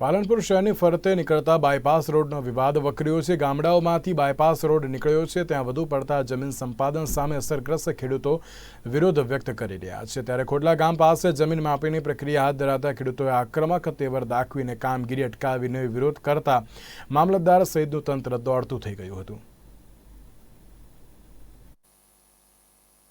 પાલનપુર શહેરની ફરતે નીકળતા બાયપાસ રોડનો વિવાદ વકર્યો છે. ગામડાઓમાંથી બાયપાસ રોડ નીકળ્યો છે. ત્યાં વધુ પડતા જમીન સંપાદન સામે અસરગ્રસ્ત ખેડૂતો વિરોધ વ્યક્ત કરી રહ્યા છે. ત્યારે ખોડલા ગામ પાસે જમીન માપણીની પ્રક્રિયા હાથ ધરાતા ખેડૂતોએ આક્રમક તેવર દાખવીને કામગીરી અટકાવીને વિરોધ કરતા મામલતદાર સહિતનું તંત્ર દોડતું થઈ ગયું હતું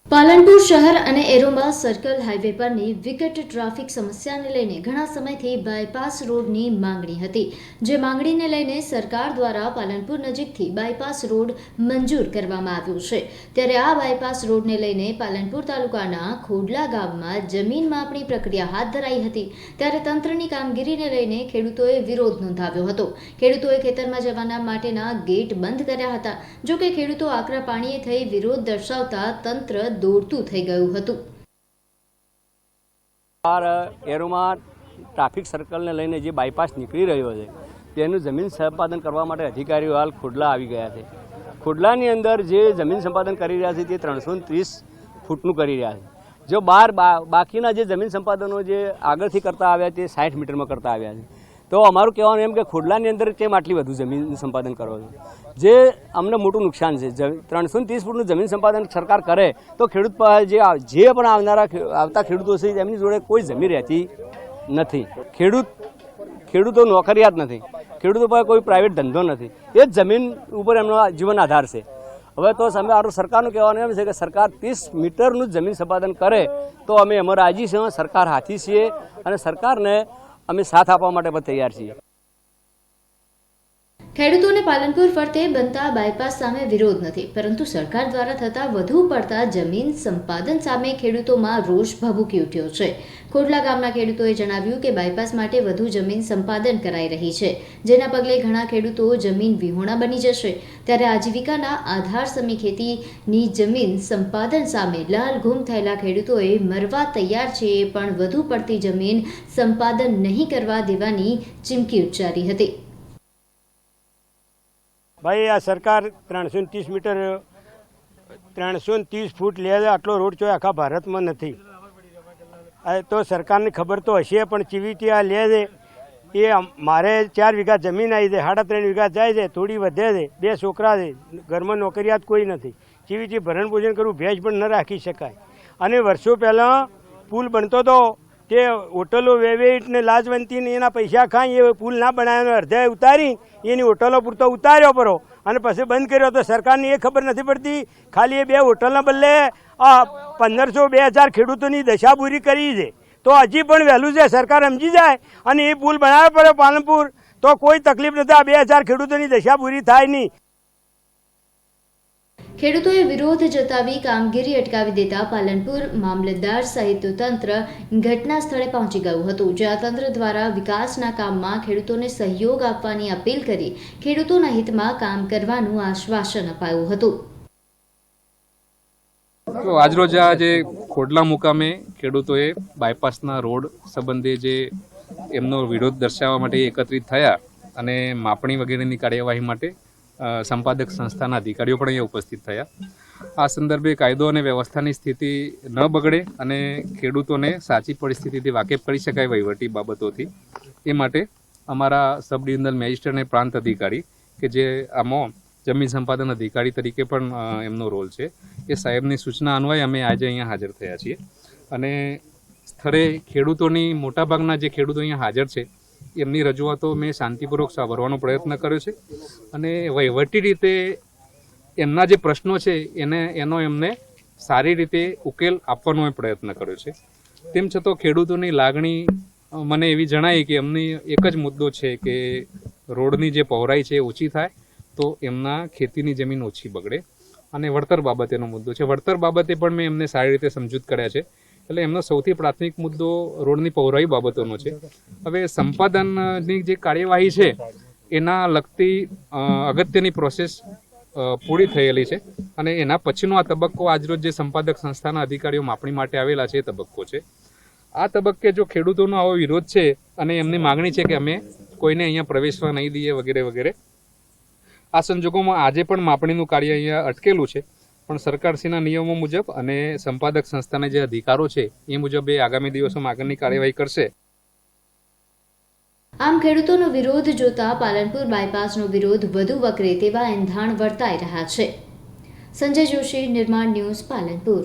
પાલનપુર શહેર અને એરોમા સર્કલ હાઈવે પરની વિકટ ટ્રાફિક સમસ્યાને લઈને ઘણા સમયથી બાયપાસ રોડની માંગણી હતી, જે માંગણીને લઈને સરકાર દ્વારા પાલનપુર નજીકથી બાયપાસ રોડ મંજૂર કરવામાં આવ્યો છે. ત્યારે આ બાયપાસ રોડને લઈને પાલનપુર તાલુકાના ખોડલા ગામમાં જમીન માપણી પ્રક્રિયા હાથ ધરાઈ હતી. ત્યારે તંત્રની કામગીરીને લઈને ખેડૂતોએ વિરોધ નોંધાવ્યો હતો. ખેડૂતોએ ખેતરમાં જવાના માટેના ગેટ બંધ કર્યા હતા. જોકે ખેડૂતો આકરા પાણીએ થઈ વિરોધ દર્શાવતા તંત્ર દોડતું થઈ ગયું હતું. એરોમાં ટ્રાફિક સર્કલને લઈને જે બાયપાસ નીકળી રહ્યો છે, તેનું જમીન સંપાદન કરવા માટે અધિકારીઓ હાલ ખોડલા આવી ગયા છે. ખોડલાની અંદર જે જમીન સંપાદન કરી રહ્યા છે, તે ત્રણસો ત્રીસ ફૂટનું કરી રહ્યા છે. જો બાર બાકીના જે જમીન સંપાદનો જે આગળથી કરતા આવ્યા, તે સાઠ મીટરમાં કરતા આવ્યા છે. તો અમારું કહેવાનું એમ કે ખોડલાની અંદર કેમ આટલી વધુ જમીન સંપાદન કરો છો જે અમને મોટું નુકસાન છે. ત્રણસો ત્રીસ ફૂટનું જમીન સંપાદન સરકાર કરે, તો ખેડૂત જે જે પણ આવનારા આવતા ખેડૂતો છે, એમની જોડે કોઈ જમીન રહેતી નથી. ખેડૂત, ખેડૂતો નોકરિયાત નથી. ખેડૂતો પાસે કોઈ પ્રાઇવેટ ધંધો નથી. એ જ જમીન ઉપર એમનો જીવન આધાર છે. હવે તો અમે આરું, સરકારનું કહેવાનું એમ છે કે સરકાર ત્રીસ મીટરનું જમીન સંપાદન કરે, તો અમે એમાં રાજી છીએ, સરકાર હાથી છીએ અને સરકારને અમે સાથ આપવા માટે પણ તૈયાર છીએ. ખેડૂતોને પાલનપુર ફરતે બનતા બાયપાસ સામે વિરોધ નથી, પરંતુ સરકાર દ્વારા થતા વધુ પડતા જમીન સંપાદન સામે ખેડૂતોમાં રોષ ભભૂકી ઉઠ્યો છે. ખોડલા ગામના ખેડૂતોએ જણાવ્યું કે બાયપાસ માટે વધુ જમીન સંપાદન કરાઈ રહી છે, જેના પગલે ઘણા ખેડૂતો જમીન વિહોણા બની જશે. ત્યારે આજીવિકાના આધાર સમી ખેતીની જમીન સંપાદન સામે લાલ ગુમ થયેલા ખેડૂતોએ મરવા તૈયાર છે પણ વધુ પડતી જમીન સંપાદન નહીં કરવા દેવાની ચીમકી ઉચ્ચારી હતી. ભાઈ, આ સરકાર ત્રણસો ત્રીસ મીટર, ત્રણસો ત્રીસ ફૂટ લે આટલો રોડ જોયો આખા ભારતમાં નથી. તો સરકારને ખબર તો હશે, પણ ચીવીથી આ લે છે? એ મારે ચાર વીઘા જમીન આવી છે, સાડા ત્રણ વીઘા જાય છે, થોડી વધે છે, બે છોકરા છે, ઘરમાં નોકરિયાત કોઈ નથી. ચીવીથી ભરણ પોષણ કરવું, ભેજ પણ ન રાખી શકાય. અને વર્ષો પહેલાં પુલ બનતો હતો તે હોટલો વેવેટ ને લાજવંતી ને એના પૈસા ખાઈ એ પુલ ના બનાવ્યો અડધે ઉતારી, એની હોટલો પૂરતો ઉતાર્યો પરો. અને પછી બંધ કર્યો તો સરકારને એ ખબર નથી પડતી, ખાલી એ બે હોટલના બદલે આ પંદરસો બે હજાર ખેડૂતોની દશા પૂરી કરી છે. તો હજી પણ વહેલું છે, સરકાર સમજી જાય અને એ પુલ બનાવવો પડે પાલનપુર. તો કોઈ તકલીફ નથી, આ બે હજાર ખેડૂતોની દશા પૂરી થાય નહીં. ખેડૂતોએ વિરોધ જતાવી કામગીરી અટકાવી દેતા પાલનપુર મામલતદાર સહિત તંત્ર ઘટના સ્થળે પહોંચી ગયું હતું, જ્યાં તંત્ર દ્વારા વિકાસના કામમાં ખેડૂતોને સહયોગ આપવાની અપીલ કરી ખેડૂતોના હિતમાં કામ કરવાનું આશ્વાસન અપાયું હતું. તો આજરોજ આ જે ખોડલા મુકામે ખેડૂતોએ બાયપાસના રોડ સંબંધે જે એમનો વિરોધ દર્શાવવા માટે એકત્રિત થયા અને માપણી વગેરેની કાર્યવાહી માટે સંપાદક સંસ્થાના અધિકારીઓ પણ અહીંયા ઉપસ્થિત થયા. આ સંદર્ભે કાયદો અને વ્યવસ્થાની સ્થિતિ ન બગડે અને ખેડૂતોને સાચી પરિસ્થિતિથી વાકેફ કરી શકાય વહીવટી બાબતોથી. એ માટે અમારા સબ ડિવિઝનલ મેજિસ્ટ્રેટ અને પ્રાંત અધિકારી કે જે આમાં જમીન સંપાદન અધિકારી તરીકે પણ એમનો રોલ છે, એ સાહેબની સૂચના અન્વયે અમે આજે અહીંયા હાજર થયા છીએ. અને સ્થળે ખેડૂતોની મોટાભાગના જે ખેડૂતો અહીંયા હાજર છે એમની રજૂઆતો મેં શાંતિપૂર્વક સાંભળવાનો પ્રયત્ન કર્યો છે. અને વહીવટી રીતે એમના જે પ્રશ્નો છે, એને, એનો એમને સારી રીતે ઉકેલ આપવાનો પ્રયત્ન કર્યો છે. તેમ છતાં ખેડૂતોની લાગણી મને એવી જણાઈ કે એમની એક જ મુદ્દો છે કે રોડની જે પહોળાઈ છે એ ઓછી થાય તો એમના ખેતીની જમીન ઓછી બગડે. અને વળતર બાબતેનો મુદ્દો છે. વળતર બાબતે પણ મેં એમને સારી રીતે સમજૂત કર્યા છે. એટલે એમનો સૌથી પ્રાથમિક મુદ્દો રોડની પહોળાઈ બાબતોનો છે. હવે સંપાદનની જે કાર્યવાહી છે, એના લગતી અગત્યની પ્રોસેસ પૂરી થયેલી છે અને એના પછીનો આ તબક્કો આજરોજ જે સંપાદક સંસ્થાના અધિકારીઓ માપણી માટે આવેલા છે એ તબક્કો છે. આ તબક્કે જો ખેડૂતોનો આવો વિરોધ છે અને એમની માગણી છે કે અમે કોઈને અહીંયા પ્રવેશવા નહીં દઈએ વગેરે વગેરે, આ સંજોગોમાં આજે પણ માપણીનું કાર્ય અહીંયા અટકેલું છે. પણ સરકારશ્રીના નિયમો મુજબ અને સંપાદક સંસ્થાના જે અધિકારો છે એ મુજબ એ આગામી દિવસોમાં આગળની કાર્યવાહી કરશે. આમ ખેડૂતોનો વિરોધ જોતા પાલનપુર બાયપાસનો વિરોધ વધુ વકરે તેવા એંધાણ વર્તાઈ રહ્યા છે. સંજય જોશી નિર્માણ ન્યૂઝ પાલનપુર.